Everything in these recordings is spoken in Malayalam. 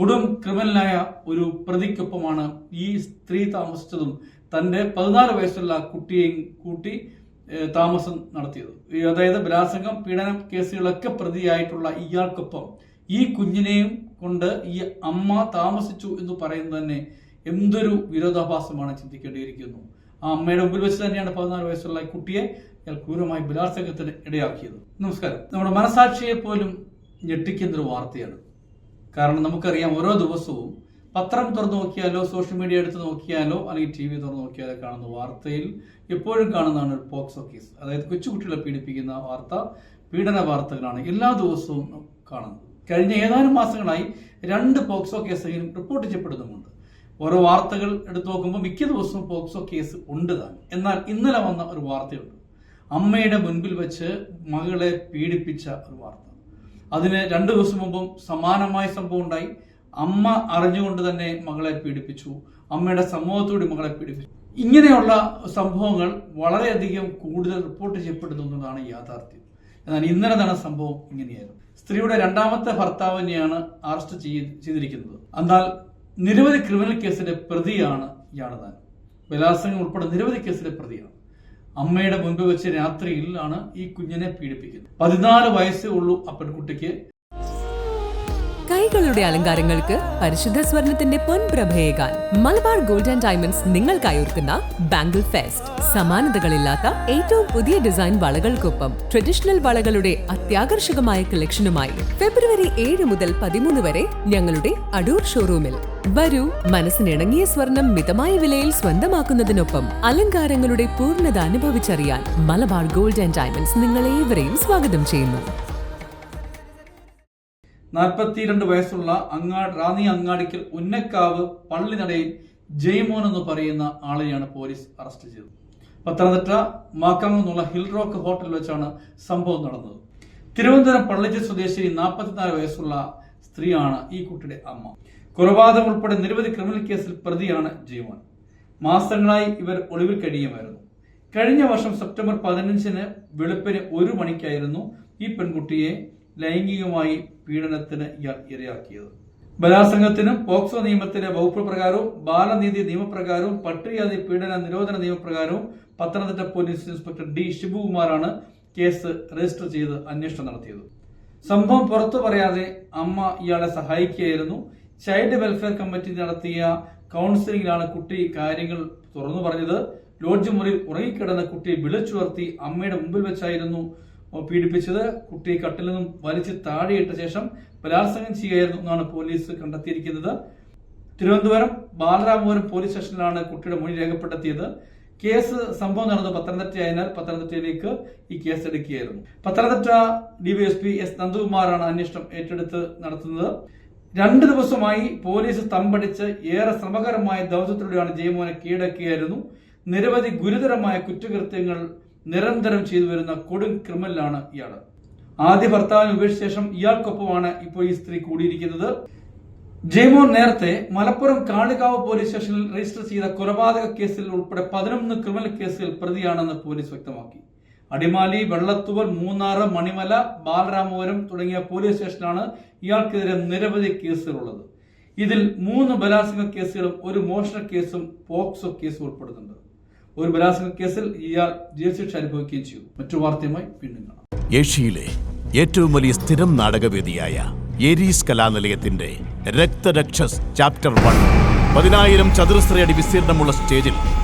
കൊടും ക്രിമിനലായ ഒരു പ്രതിക്കൊപ്പമാണ് ഈ സ്ത്രീ താമസിച്ചതും തന്റെ പതിനാല് വയസ്സുള്ള കുട്ടിയെയും കൂട്ടി താമസം നടത്തിയത്. അതായത് ബലാത്സംഗം പീഡനം കേസുകളൊക്കെ പ്രതിയായിട്ടുള്ള ഇയാൾക്കൊപ്പം ഈ കുഞ്ഞിനെയും കൊണ്ട് ഈ അമ്മ താമസിച്ചു എന്ന് പറയുന്നത് തന്നെ എന്തൊരു വിരോധാഭാസമാണ് ചിന്തിക്കേണ്ടിയിരിക്കുന്നു. ആ അമ്മയുടെ മുമ്പിൽ വെച്ച് തന്നെയാണ് പതിനാല് വയസ്സുള്ള കുട്ടിയെ ഇയാൾ ക്രൂരമായി ബലാത്സംഗത്തിന് ഇടയാക്കിയത്. നമസ്കാരം. നമ്മുടെ മനസാക്ഷിയെ പോലും ഞെട്ടിക്കുന്നൊരു വാർത്തയാണ്. കാരണം നമുക്കറിയാം ഓരോ ദിവസവും പത്രം തുറന്നു നോക്കിയാലോ സോഷ്യൽ മീഡിയ എടുത്ത് നോക്കിയാലോ അല്ലെങ്കിൽ ടി വി തുറന്നു നോക്കിയാലോ കാണുന്ന വാർത്തയിൽ എപ്പോഴും കാണുന്നതാണ് ഒരു പോക്സോ കേസ് അതായത് കൊച്ചുകുട്ടികളെ പീഡിപ്പിക്കുന്ന വാർത്ത പീഡന വാർത്തകളാണ് എല്ലാ ദിവസവും കാണുന്നത്. കഴിഞ്ഞ ഏതാനും മാസങ്ങളായി രണ്ട് പോക്സോ കേസുകളും റിപ്പോർട്ട് ചെയ്യപ്പെടുന്നുമുണ്ട്. ഓരോ വാർത്തകൾ എടുത്തു നോക്കുമ്പോൾ മിക്ക ദിവസവും പോക്സോ കേസ് ഉണ്ട് താൻ. എന്നാൽ ഇന്നലെ വന്ന ഒരു വാർത്തയുണ്ട്. അമ്മയുടെ മുൻപിൽ വെച്ച് മകളെ പീഡിപ്പിച്ച ഒരു വാർത്ത. അതിന് രണ്ടു ദിവസം മുമ്പും സമാനമായ സംഭവം ഉണ്ടായി. അമ്മ അറിഞ്ഞുകൊണ്ട് തന്നെ മകളെ പീഡിപ്പിച്ചു. അമ്മയുടെ സമൂഹത്തോടെ മകളെ പീഡിപ്പിച്ചു. ഇങ്ങനെയുള്ള സംഭവങ്ങൾ വളരെയധികം കൂടുതൽ റിപ്പോർട്ട് ചെയ്യപ്പെടുന്നു എന്നതാണ് യാഥാർത്ഥ്യം. എന്നാൽ ഇന്നലെ നടന്ന സംഭവം ഇങ്ങനെയായിരുന്നു. സ്ത്രീയുടെ രണ്ടാമത്തെ ഭർത്താവിനെയാണ് അറസ്റ്റ് ചെയ്തിരിക്കുന്നത്. എന്നാൽ നിരവധി ക്രിമിനൽ കേസിന്റെ പ്രതിയാണ് ഇയാൾ താൻ ബലാത്സംഗം ഉൾപ്പെടെ നിരവധി കേസിലെ പ്രതിയാണ്. അമ്മയുടെ മുൻപ് വെച്ച് രാത്രിയിലാണ് ഈ കുഞ്ഞിനെ പീഡിപ്പിക്കുന്നത്. പതിനാല് വയസ്സേ ഉള്ളൂ ആ പെൺകുട്ടിക്ക്. കൈകളുടെ അലങ്കാരങ്ങൾക്ക് പരിശുദ്ധ സ്വർണത്തിന്റെ പൊൻപ്രഭയേകാൻ മലബാർ ഗോൾഡ് ആൻഡ് ഡയമണ്ട്സ് നിങ്ങൾക്കായി ഒരുക്കുന്ന ബാംഗിൾ ഫെസ്റ്റ്. സമാനതകളില്ലാത്ത ഏറ്റവും പുതിയ ഡിസൈൻ വളകൾക്കൊപ്പം ട്രഡീഷണൽ വളകളുടെ അത്യാകർഷകമായ കളക്ഷനുമായി ഫെബ്രുവരി ഏഴ് മുതൽ പതിമൂന്ന് വരെ ഞങ്ങളുടെ അടൂർ ഷോറൂമിൽ. വരൂ മനസ്സിനിണങ്ങിയ സ്വർണം മിതമായ വിലയിൽ സ്വന്തമാക്കുന്നതിനൊപ്പം അലങ്കാരങ്ങളുടെ പൂർണത അനുഭവിച്ചറിയാൻ മലബാർ ഗോൾഡ് ആൻഡ് ഡയമണ്ട്സ് നിങ്ങളേവരെയും സ്വാഗതം ചെയ്യുന്നു. നാൽപ്പത്തിരണ്ട് വയസ്സുള്ള അങ്ങാട് റാന്നി അങ്ങാടിക്കൽ ഉന്നക്കാവ് പള്ളിനടയിൽ ജയ്മോൻ എന്ന് പറയുന്ന ആളെയാണ് പോലീസ് അറസ്റ്റ് ചെയ്തത്. പത്തനംതിട്ട മാക്കാങ് എന്നുള്ള ഹിൽ റോക്ക് ഹോട്ടലിൽ വെച്ചാണ് സംഭവം നടന്നത്. തിരുവനന്തപുരം പള്ളിച്ച സ്വദേശി നാൽപ്പത്തിനാല് വയസ്സുള്ള സ്ത്രീയാണ് ഈ കുട്ടിയുടെ അമ്മ. കൊലപാതകം ഉൾപ്പെടെ നിരവധി ക്രിമിനൽ കേസിൽ പ്രതിയാണ് ജയ്മോൻ. മാസങ്ങളായി ഇവർ ഒളിവിൽ കഴിയുമായിരുന്നു. കഴിഞ്ഞ വർഷം സെപ്റ്റംബർ പതിനഞ്ചിന് വെളുപ്പിന് ഒരു മണിക്കായിരുന്നു ഈ പെൺകുട്ടിയെ ലൈംഗികമായി പീഡനത്തിന് ഇയാൾ ഇരയാക്കിയത്. ബലാത്സംഗത്തിനും പോക്സോ നിയമത്തിന്റെ വകുപ്പ് പ്രകാരവും ബാലനീതി നിയമപ്രകാരവും പട്ടികജാതി പീഡന നിരോധന നിയമപ്രകാരവും പത്തനംതിട്ട പോലീസ് ഇൻസ്പെക്ടർ ഡി ശിവകുമാറാണ് കേസ് രജിസ്റ്റർ ചെയ്ത് അന്വേഷണം നടത്തിയത്. സംഭവം പുറത്തു പറയാതെ അമ്മ ഇയാളെ സഹായിക്കുകയായിരുന്നു. ചൈൽഡ് വെൽഫെയർ കമ്മിറ്റി നടത്തിയ കൗൺസിലിംഗിലാണ് കുട്ടി കാര്യങ്ങൾ തുറന്നു പറഞ്ഞത്. ലോഡ്ജ് മുറിയിൽ ഉറങ്ങിക്കിടന്ന കുട്ടിയെ വിളിച്ചുയർത്തി അമ്മയുടെ മുമ്പിൽ വെച്ചായിരുന്നു പീഡിപ്പിച്ചത് കുട്ടിയെ കട്ടിൽ നിന്നും വലിച്ച് താഴെയിട്ട ശേഷം ബലാത്സംഗം ചെയ്യുകയായിരുന്നു എന്നാണ് പോലീസ് കണ്ടെത്തിയിരിക്കുന്നത്. തിരുവനന്തപുരം ബാലരാമപുരം പോലീസ് സ്റ്റേഷനിലാണ് കുട്ടിയുടെ മൊഴി രേഖപ്പെടുത്തിയത്. കേസ് സംഭവം നടന്നത് പത്തനംതിട്ടയായതിനാൽ പത്തനംതിട്ടയിലേക്ക് ഈ കേസ് എടുക്കുകയായിരുന്നു. പത്തനംതിട്ട ഡിവൈഎസ്പി എസ് നന്ദകുമാറാണ് അന്വേഷണം ഏറ്റെടുത്ത് നടത്തുന്നത്. രണ്ട് ദിവസമായി പോലീസ് തമ്പടിച്ച് ഏറെ ശ്രമകരമായ ദൗത്യത്തിലൂടെയാണ് ജയമോനെ കീഴടക്കുകയായിരുന്നു നിരവധി ഗുരുതരമായ കുറ്റകൃത്യങ്ങൾ നിരന്തരം ചെയ്തു വരുന്ന കൊടും ക്രിമിനലാണ് ഇയാൾ ആദ്യ ഭർത്താവിനെ ഉപേക്ഷിച്ച ശേഷം ഇയാൾക്കൊപ്പമാണ് ഇപ്പോൾ ഈ സ്ത്രീ കൂടിയിരിക്കുന്നത്. ജയ്മോൻ നേരത്തെ മലപ്പുറം കാളികാവ് പോലീസ് സ്റ്റേഷനിൽ രജിസ്റ്റർ ചെയ്ത കൊലപാതക കേസിൽ ഉൾപ്പെടെ പതിനൊന്ന് ക്രിമിനൽ കേസുകൾ പ്രതിയാണെന്ന് പോലീസ് വ്യക്തമാക്കി. അടിമാലി വെള്ളത്തൂവൽ മൂന്നാറ് മണിമല ബാലരാമപുരം തുടങ്ങിയ പോലീസ് സ്റ്റേഷനിലാണ് ഇയാൾക്കെതിരെ നിരവധി കേസുകളുള്ളത്. ഇതിൽ മൂന്ന് ബലാത്സംഗ കേസുകളും ഒരു മോഷണ കേസും പോക്സോ കേസും ഉൾപ്പെടുന്നുണ്ട്. ഒരു ബലാത്സംഗ കേസിൽ ഇയാൾ ജയിൽ ശിക്ഷ അനുഭവിക്കുകയും ചെയ്തു. മറ്റു വാർത്തയുമായി വീണ്ടും കാണാം. ഏഷ്യയിലെ ഏറ്റവും വലിയ സ്ഥിരം നാടകവേദിയായ ഏരീസ് കലാനിലയത്തിന്റെ രക്തരക്ഷസ് ചാപ്റ്റർ വൺ പതിനായിരം ചതുരശ്രയടി വിസ്തീർണമുള്ള സ്റ്റേജിൽ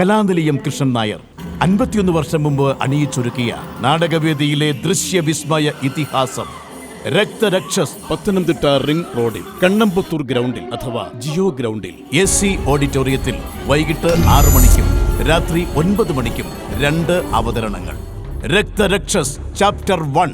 കലാനിലയം കൃഷ്ണൻ നായർ അൻപത്തിയൊന്ന് വർഷം മുമ്പ് അണിയിച്ചൊരുക്കിയ നാടകവേദിയിലെ ദൃശ്യവിസ്മയ ഇതിഹാസം രക്തരക്ഷസ് പത്തനംതിട്ട റിംഗ് റോഡിൽ കണ്ണമ്പത്തൂർ ഗ്രൗണ്ടിൽ അഥവാ ജിയോ ഗ്രൗണ്ടിൽ. എ സി ഓഡിറ്റോറിയത്തിൽ വൈകിട്ട് ആറ് മണിക്കും രാത്രി ഒൻപത് മണിക്കും രണ്ട് അവതരണങ്ങൾ. Raktharakshas chapter one.